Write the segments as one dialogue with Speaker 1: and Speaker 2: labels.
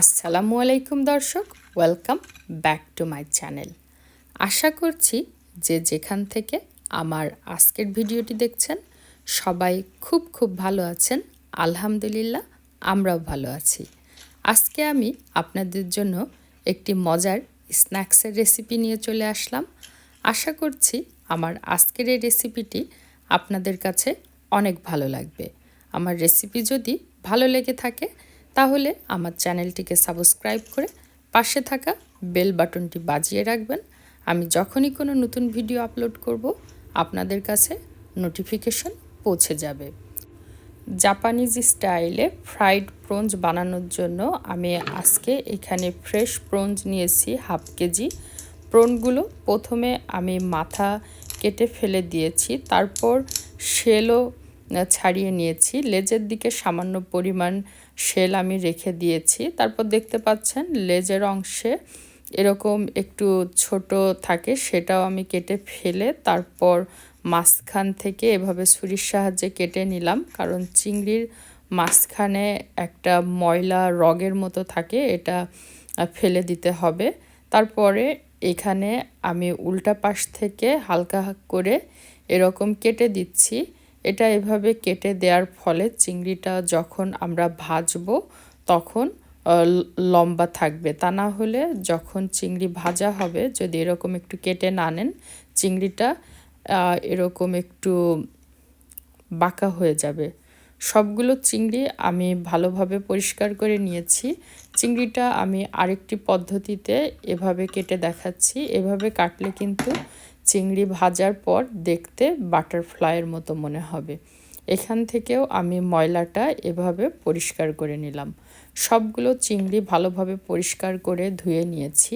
Speaker 1: আসসালামু আলাইকুম দর্শক welcome back to my channel আশা করছি যে যেখান থেকে আমার আজকের ভিডিওটি দেখছেন, সবাই খুব খুব ভালো আছেন, আলহামদুলিল্লাহ আমরাও ভালো আছি। আজকে আমি আপনাদের জন্য একটি মজার স্ন্যাক্সের রেসিপি নিয়ে চলে আসলাম। আশা করছি আমার আজকের এই রেসিপিটি আপনাদের কাছে অনেক ভালো লাগবে। আমার রেসিপি যদি ভালো লেগে থাকে তাহলে আমার চ্যানেলটিকে সাবস্ক্রাইব করে পাশে থাকা বেল বাটনটি বাজিয়ে রাখবেন। আমি যখনই কোনো নতুন ভিডিও আপলোড করব, আপনাদের কাছে নোটিফিকেশন পৌঁছে যাবে। জাপানিজ স্টাইলে ফ্রাইড প্রোঞ্জ বানানোর জন্য আমি আজকে এখানে ফ্রেশ প্রোঞ্জ নিয়েছি হাফ কেজি। প্রোনগুলো প্রথমে আমি মাথা কেটে ফেলে দিয়েছি, তারপর শেলও ছাড়িয়ে নিয়েছি। লেজের দিকে সামান্য পরিমাণ শেল আমি রেখে দিয়েছি। তারপর দেখতে পাচ্ছেন লেজের অংশে এরকম একটু ছোট থাকে, সেটাও আমি কেটে ফেলে তারপর মাঝখান থেকে এভাবে ছুরির সাহায্যে কেটে নিলাম। কারণ চিংড়ির মাঝখানে একটা ময়লা রগের মতো থাকে, এটা ফেলে দিতে হবে। তারপরে এখানে আমি উল্টা পাশ থেকে হালকা করে এরকম কেটে দিচ্ছি। এটা এভাবে কেটে দেওয়ার ফলে চিংড়িটা যখন আমরা ভাজবো, তখন লম্বা থাকবে। তা না হলে যখন চিংড়ি ভাজা হবে, যদি এরকম একটু কেটে না নেন, চিংড়িটা এরকম একটু বাঁকা হয়ে যাবে। সবগুলো চিংড়ি আমি ভালোভাবে পরিষ্কার করে নিয়েছি। চিংড়িটা আমি আরেকটি পদ্ধতিতে এভাবে কেটে দেখাচ্ছি। এভাবে কাটলে কিন্তু চিংড়ি ভাজার পর দেখতে বাটারফ্লাইয়ের মতো মনে হবে। এখান থেকেও আমি ময়লাটা এভাবে পরিষ্কার করে নিলাম। সবগুলো চিংড়ি ভালোভাবে পরিষ্কার করে ধুয়ে নিয়েছি।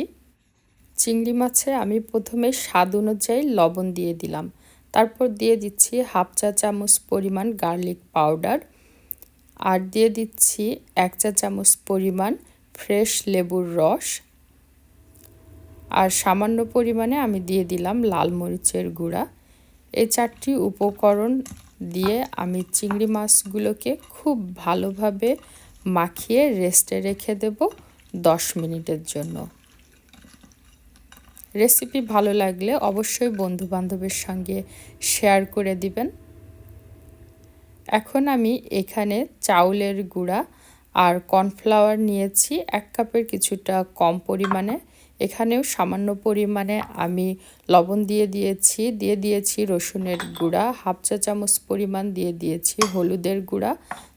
Speaker 1: চিংড়ি মাছে আমি প্রথমে স্বাদ অনুযায়ী লবণ দিয়ে দিলাম। তারপর দিয়ে দিচ্ছি হাফ চা চামচ পরিমাণ গার্লিক পাউডার আর দিয়ে দিচ্ছি এক চা চামচ পরিমাণ ফ্রেশ লেবুর রস আর সামান্য পরিমাণে আমি দিয়ে দিলাম লাল মরিচের গুঁড়া। এই চারটি উপকরণ দিয়ে আমি চিংড়ি মাছগুলোকে খুব ভালোভাবে মাখিয়ে রেস্টে রেখে দেব দশ মিনিটের জন্য। রেসিপি ভালো লাগলে অবশ্যই বন্ধু বান্ধবের সঙ্গে শেয়ার করে দিবেন। এখন আমি এখানে চাউলের গুঁড়া আর কর্নফ্লাওয়ার নিয়েছি। এক কাপের কিছুটা কম পরিমাণে। এখানেও সামান্য পরিমাণে আমি লবণ দিয়ে দিয়েছি দিয়ে দিয়েছি রসুনের গুঁড়া, হাফ চা চামচ পরিমাণ দিয়ে দিয়েছি হলুদের গুঁড়া,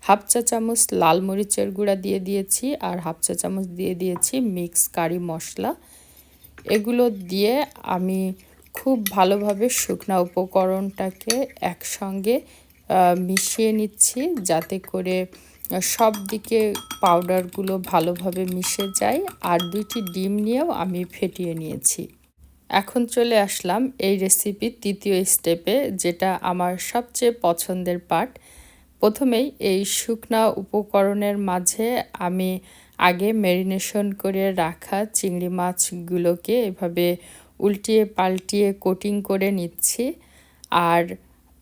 Speaker 1: হাফ চা চামচ লাল মরিচের গুঁড়া দিয়ে দিয়েছি আর হাফ চা চামচ দিয়ে দিয়েছি মিক্স কারি মশলা। এগুলো দিয়ে আমি খুব ভালোভাবে শুকনা উপকরণটাকে একসঙ্গে মিশিয়ে নিচ্ছি যাতে করে সব দিকে পাউডারগুলো ভালোভাবে মিশে যায়। আর দুইটি ডিম নিয়েও আমি ফেটিয়ে নিয়েছি। এখন চলে আসলাম এই রেসিপির তৃতীয় স্টেপে যেটা আমার সবচেয়ে পছন্দের পার্ট প্রথমেই এই শুকনা উপকরণের মাঝে আমি আগে ম্যারিনেশন করে রাখা চিংড়ি মাছগুলোকে এভাবে উল্টিয়ে পাল্টিয়ে কোটিং করে নিচ্ছি। আর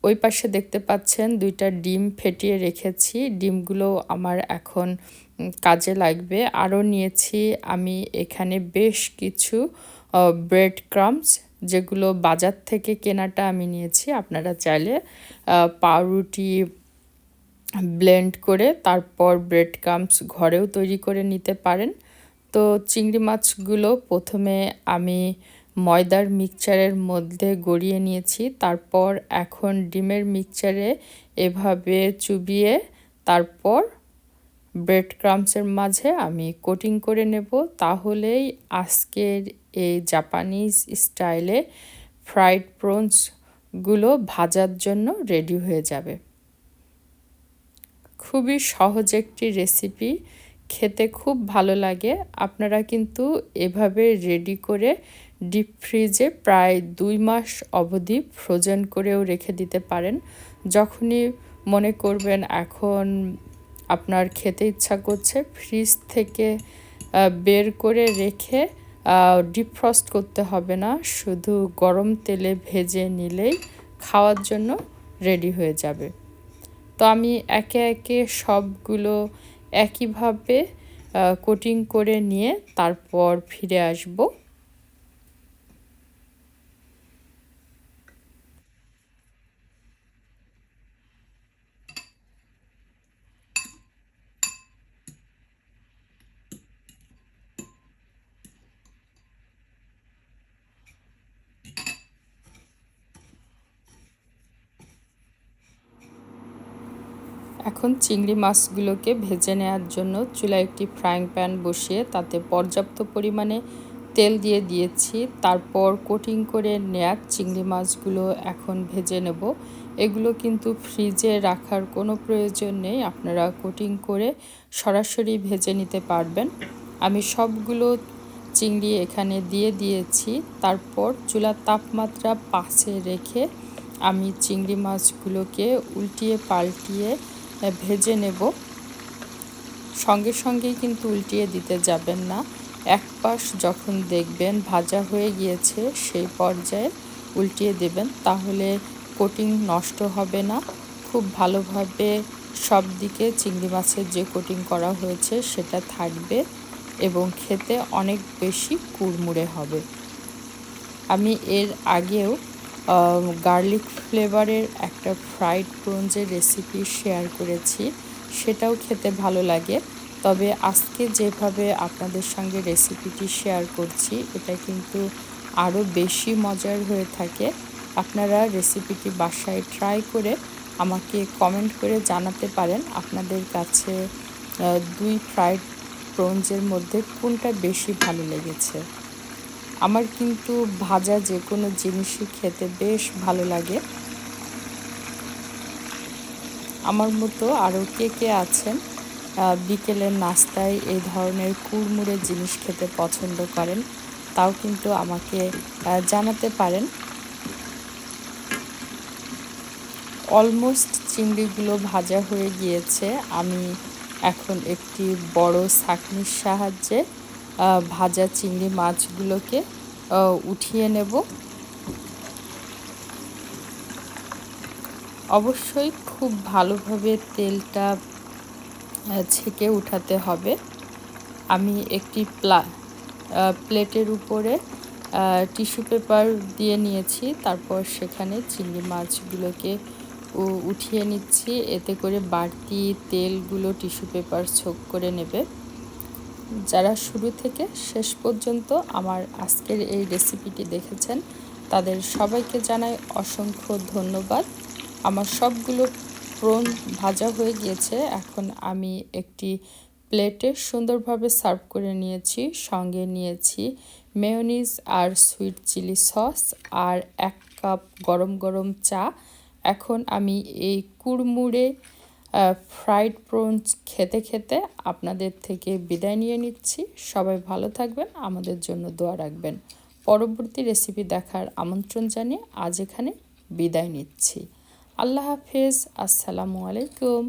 Speaker 1: ওই পাশে দেখতে পাচ্ছেন দুইটা ডিম ফেটিয়ে রেখেছি। ডিমগুলো আমার এখন কাজে লাগবে। আরও নিয়েছি আমি এখানে বেশ কিছু ব্রেড ক্রামস যেগুলো বাজার থেকে কেনাটা আমি নিয়েছি। আপনারা চাইলে পাউরুটি ব্লেন্ড করে তারপর ব্রেড ক্রামস ঘরেও তৈরি করে নিতে পারেন। তো চিংড়ি মাছগুলো প্রথমে আমি ময়দার মিক্সচারের মধ্যে গড়িয়ে নিয়েছি। তারপর এখন ডিমের মিক্সচারে এভাবে চুবিয়ে তারপর ব্রেড ক্রামসের মাঝে আমি কোটিং করে নেব। তাহলেই আজকের এই জাপানিজ স্টাইলে ফ্রাইড প্রনসগুলো ভাজার জন্য রেডি হয়ে যাবে। খুবই সহজ একটি রেসিপি খেতে খুব ভালো লাগে। আপনারা কিন্তু এভাবে রেডি করে ডিপ ফ্রিজে প্রায় দুই মাস অবধি ফ্রোজেন করেও রেখে দিতে পারেন। যখনই মনে করবেন এখন আপনার খেতে ইচ্ছা করছে, ফ্রিজ থেকে বের করে রেখে ডিপ ফ্রস্ট করতে হবে না। শুধু গরম তেলে ভেজে নিলেই খাওয়ার জন্য রেডি হয়ে যাবে। তো আমি একে একে সবগুলো একইভাবে কোটিং করে নিয়ে তারপর ফিরে আসব। এখন চিংড়ি মাছগুলোকে ভেজে নেওয়ার জন্য চুলায় একটি ফ্রাইং প্যান বসিয়ে তাতে পর্যাপ্ত পরিমাণে তেল দিয়ে দিয়েছি। তারপর কোটিং করে নেওয়া চিংড়ি মাছগুলো এখন ভেজে নেব। এগুলো কিন্তু ফ্রিজে রাখার কোনো প্রয়োজন নেই। আপনারা কোটিং করে সরাসরি ভেজে নিতে পারবেন। আমি সবগুলো চিংড়ি এখানে দিয়ে দিয়েছি। তারপর চুলার তাপমাত্রা পাশে রেখে আমি চিংড়ি মাছগুলোকে উল্টিয়ে পাল্টিয়ে ভেজে নেব। সঙ্গে সঙ্গেই কিন্তু উল্টিয়ে দিতে যাবেন না। এক পাশ যখন দেখবেন ভাজা হয়ে গিয়েছে, সেই পর্যায়ে উল্টিয়ে দেবেন। তাহলে কোটিং নষ্ট হবে না। খুব ভালোভাবে সব দিকে চিংড়ি মাছের যে কোটিং করা হয়েছে, সেটা থাকবে এবং খেতে অনেক বেশি কুড়মুড়ে হবে। আমি এর আগেও গার্লিক ফ্লেভারের একটা ফ্রাইড প্রোনজের রেসিপি শেয়ার করেছি। সেটাও খেতে ভালো লাগে। তবে আজকে যেভাবে আপনাদের সঙ্গে রেসিপিটি শেয়ার করছি, এটা কিন্তু আরও বেশি মজার হয়ে থাকে। আপনারা রেসিপিটি বাসায় ট্রাই করে আমাকে কমেন্ট করে জানাতে পারেন, আপনাদের কাছে দুই ফ্রাইড প্রোনজের মধ্যে কোনটা বেশি ভালো লেগেছে। আমার কিন্তু ভাজা যে কোনো জিনিসই খেতে বেশ ভালো লাগে। আমার মতো আরও কে কে আছেন বিকেলের নাস্তায় এই ধরনের কুড়মুড়ে জিনিস খেতে পছন্দ করেন, তাও কিন্তু আমাকে জানাতে পারেন। অলমোস্ট চিংড়িগুলো ভাজা হয়ে গিয়েছে। আমি এখন একটি বড় ছাঁকনির সাহায্যে ভাজা চিংড়ি মাছগুলোকে উঠিয়ে নেব। অবশ্যই খুব ভালোভাবে তেলটা ছেঁকে উঠাতে হবে। আমি একটি প্লা প্লেটের উপরে টিস্যু পেপার দিয়ে নিয়েছি, তারপর সেখানে চিংড়ি মাছগুলোকে উঠিয়ে নিচ্ছি। এতে করে বাড়তি তেলগুলো টিস্যু পেপার ছোক করে নেবে। যারা শুরু থেকে শেষ পর্যন্ত আমার আজকের এই রেসিপিটি দেখেছেন, তাদের সবাইকে জানাই অসংখ্য ধন্যবাদ। আমার সবগুলো প্রন ভাজা হয়ে গিয়েছে। এখন আমি একটি প্লেটে সুন্দরভাবে সার্ভ করে নিয়েছি। সঙ্গে নিয়েছি মেয়নিজ আর সুইট চিলি সস আর এক কাপ গরম গরম চা। এখন আমি এই কুড়মুড়ে ফ্রাইড প্রনস খেতে খেতে আপনাদের থেকে বিদায় নিয়ে নিচ্ছি। সবাই ভালো থাকবেন, আমাদের জন্য দোয়া রাখবেন। পরবর্তী রেসিপি দেখার আমন্ত্রণ জানিয়ে আজ এখানে বিদায় নিচ্ছি। আল্লাহ হাফেজ, আসসালামু আলাইকুম।